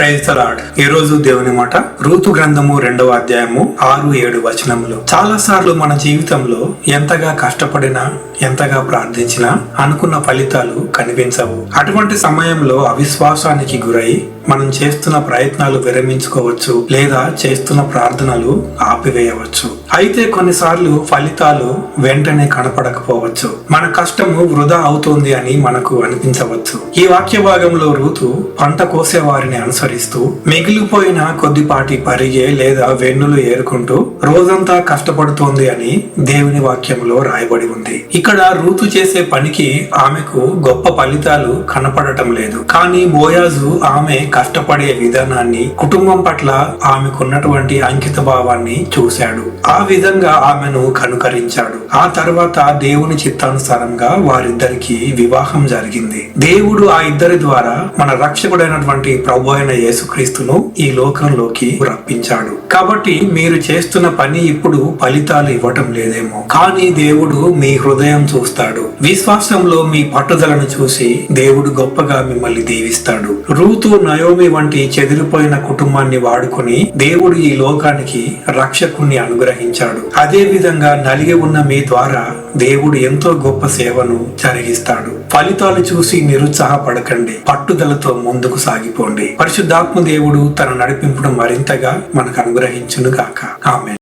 Praise తలాడ్ ఈ రోజు దేవుని మాట ఋతు గ్రంథము రెండవ అధ్యాయము ఆరు ఏడు వచనములు. చాలా సార్లు మన జీవితంలో ఎంతగా కష్టపడినా ఎంతగా ప్రార్థించినా అనుకున్న ఫలితాలు కనిపించవు. అటువంటి సమయంలో అవిశ్వాసానికి గురై మనం చేస్తున్న ప్రయత్నాలు విరమించుకోవచ్చు లేదా చేస్తున్న ప్రార్థనలు ఆపివేయవచ్చు. అయితే కొన్నిసార్లు ఫలితాలు వెంటనే కనపడకపోవచ్చు. మన కష్టము వృధా అవుతోంది అని మనకు అనిపించవచ్చు. ఈ వాక్య భాగంలో రూతు పంట కోసే వారిని అనుసరిస్తూ మిగిలిపోయిన కొద్దిపాటి పరిగే లేదా వెన్నులు ఏరుకుంటూ రోజంతా కష్టపడుతోంది అని దేవుని వాక్యంలో రాయబడి ఉంది. ఇక్కడ రూతు చేసే పనికి ఆమెకు గొప్ప ఫలితాలు కనపడటం లేదు. కానీ బోయాజు ఆమె కష్టపడే విధానాన్ని కుటుంబం పట్ల ఆమెకున్నటువంటి అంకిత భావాన్ని చూశాడు. ఆ విధంగా ఆమెను కనుకరించాడు. ఆ తర్వాత దేవుని చిత్తానుసారంగా వారిద్దరికి వివాహం జరిగింది. దేవుడు ఆ ఇద్దరి ద్వారా మన రక్షకుడైనటువంటి ప్రభు అయిన యేసుక్రీస్తును ఈ లోకంలోకి రప్పించాడు. కాబట్టి మీరు చేస్తున్న పని ఇప్పుడు ఫలితాలు ఇవ్వటం లేదేమో. కానీ దేవుడు మీ హృదయం చూస్తాడు. విశ్వాసంలో మీ పట్టుదలను చూసి దేవుడు గొప్పగా మిమ్మల్ని దీవిస్తాడు. రూతు నయోమి వంటి చెదిరిపోయిన కుటుంబాన్ని వాడుకొని దేవుడు ఈ లోకానికి రక్షకుణ్ణి అనుగ్రహించాడు. అదే విధంగా నలిగి ఉన్న మీ ద్వారా దేవుడు ఎంతో గొప్ప సేవను జరిగిస్తాడు. ఫలితాలు చూసి నిరుత్సాహపడకండి. పట్టుదలతో ముందుకు సాగిపోండి. పరిశుద్ధాత్మ దేవుడు తన నడిపింపును మరింతగా మనకు అనుగ్రహించును గాక ఆమె